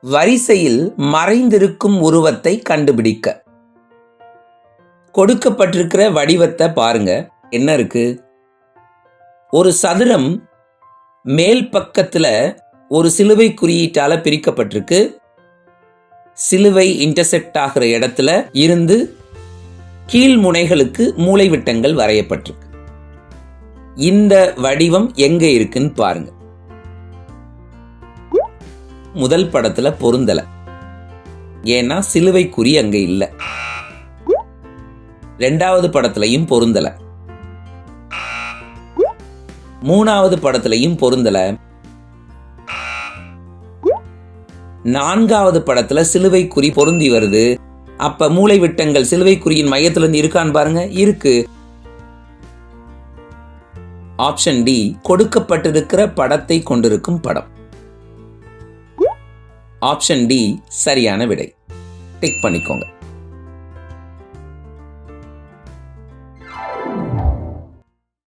வரிசையில் மறைந்திருக்கும் உருவத்தை கண்டுபிடிக்க. கொடுக்கப்பட்டிருக்கிற வடிவத்தை பாருங்க. என்ன இருக்கு? ஒரு சதுரம் மேல் பக்கத்தில் ஒரு சிலுவை குறியீட்டால பிரிக்கப்பட்டிருக்கு. சிலுவை இன்டர்செக்ட் ஆகிற இடத்துல இருந்து கீழ் முனைகளுக்கு மூலைவிட்டங்கள் வரையப்பட்டிருக்கு. இந்த வடிவம் எங்க இருக்குன்னு பாருங்க. முதல் படத்துல பொருந்தல. ஏன்னா சிலுவை குறி அங்க இல்ல. ரெண்டாவது படத்துலயும் பொருந்தல. மூணாவது படத்துலயும் பொருந்தல. நான்காவது படத்துல சிலுவை குறி பொருந்தி வருது. அப்ப மூளை விட்டங்கள் சிலுவை குறியின் மையத்துல இருந்து இருக்கான்னு பாருங்க இருக்கு. ஆப்ஷன் டி கொடுக்கப்பட்டிருக்கிற படத்தை கொண்டிருக்கும் படம். ஆப்ஷன் டி சரியான விடை. டிக் பண்ணிக்கோங்க.